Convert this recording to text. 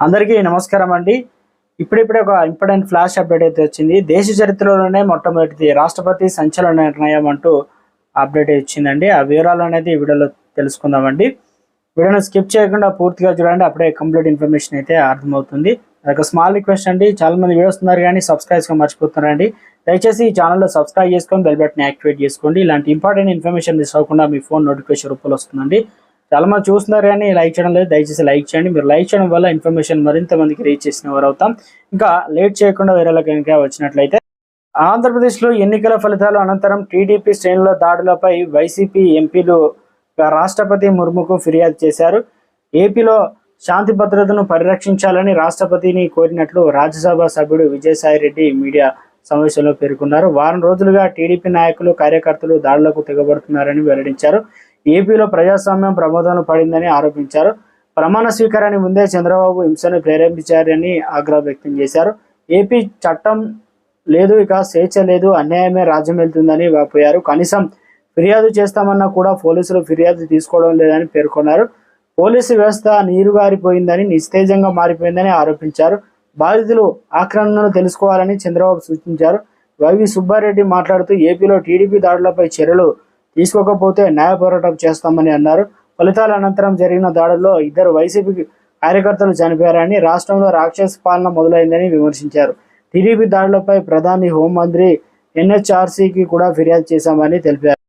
అందరికీ నమస్కారం అండి. ఇప్పుడిప్పుడే ఒక ఇంపార్టెంట్ ఫ్లాష్ అప్డేట్ అయితే వచ్చింది. దేశ చరిత్రలోనే మొట్టమొదటిది రాష్ట్రపతి సంచలన నిర్ణయం అంటూ అప్డేట్ వచ్చిందండి ఆ వివరాలు అనేది వీడియోలో తెలుసుకుందామండి. వీడియోను స్కిప్ చేయకుండా పూర్తిగా చూడండి. అప్పుడే కంప్లీట్ ఇన్ఫర్మేషన్ అయితే అర్థమవుతుంది. ఒక స్మాల్ రిక్వెస్ట్ అండి. చాలా మంది వీడియోస్ ఉన్నారు కానీ సబ్స్క్రైబ్గా మర్చిపోతున్నారండి. దయచేసి ఈ ఛానల్లో సబ్స్క్రైబ్ చేసుకొని బెల్ బటన్ యాక్టివేట్ చేసుకోండి. ఇలాంటి ఇంపార్టెంట్ ఇన్ఫర్మేషన్ మిస్ అవ్వకుండా మీ ఫోన్ నోటిఫికేషన్ రూపంలో వస్తుందండి. చాలా మంది చూస్తున్నారు కానీ లైక్ చేయడం లేదు. దయచేసి లైక్ చేయండి. మీరు లైక్ చేయడం వల్ల ఇన్ఫర్మేషన్ మరింత మందికి రీచ్ చేసిన వారు అవుతాం. ఇంకా లేట్ చేయకుండా వేరేలా కనుక వచ్చినట్లయితే ఆంధ్రప్రదేశ్లో ఎన్నికల ఫలితాలు అనంతరం టీడీపీ శ్రేణుల దాడులపై వైసీపీ ఎంపీలు రాష్ట్రపతి ముర్ముకు ఫిర్యాదు చేశారు. ఏపీలో శాంతి భద్రతను పరిరక్షించాలని రాష్ట్రపతిని కోరినట్లు రాజ్యసభ సభ్యుడు విజయసాయిరెడ్డి మీడియా సమావేశంలో పేర్కొన్నారు. వారం రోజులుగా టీడీపీ నాయకులు కార్యకర్తలు దాడులకు తెగబడుతున్నారని వెల్లడించారు. ఏపీలో ప్రజాస్వామ్యం ప్రమోదంలో పడిందని ఆరోపించారు. ప్రమాణ స్వీకారానికి ముందే చంద్రబాబు హింసను ప్రేరేపించారని ఆగ్రహం వ్యక్తం చేశారు. ఏపీ చట్టం లేదు ఇక స్వేచ్ఛ లేదు అన్యాయమే రాజ్యం వెళ్తుందని వాపోయారు. కనీసం ఫిర్యాదు చేస్తామన్నా కూడా పోలీసులు ఫిర్యాదు తీసుకోవడం లేదని పేర్కొన్నారు. పోలీసు వ్యవస్థ నీరుగారిపోయిందని నిస్తేజంగా మారిపోయిందని ఆరోపించారు. బాధితులు ఆక్రమణను తెలుసుకోవాలని చంద్రబాబు సూచించారు. వైవి సుబ్బారెడ్డి మాట్లాడుతూ ఏపీలో టీడీపీ దాడులపై చర్యలు తీసుకోకపోతే న్యాయ పోరాటం చేస్తామని అన్నారు. ఫలితాల అనంతరం జరిగిన దాడుల్లో ఇద్దరు వైసీపీ కార్యకర్తలు చనిపోయారని రాష్ట్రంలో రాక్షస పాలన మొదలైందని విమర్శించారు. టీడీపీ దాడులపై ప్రధాని హోంమంత్రి ఎన్హెచ్ఆర్సీకి కూడా ఫిర్యాదు చేశామని తెలిపారు.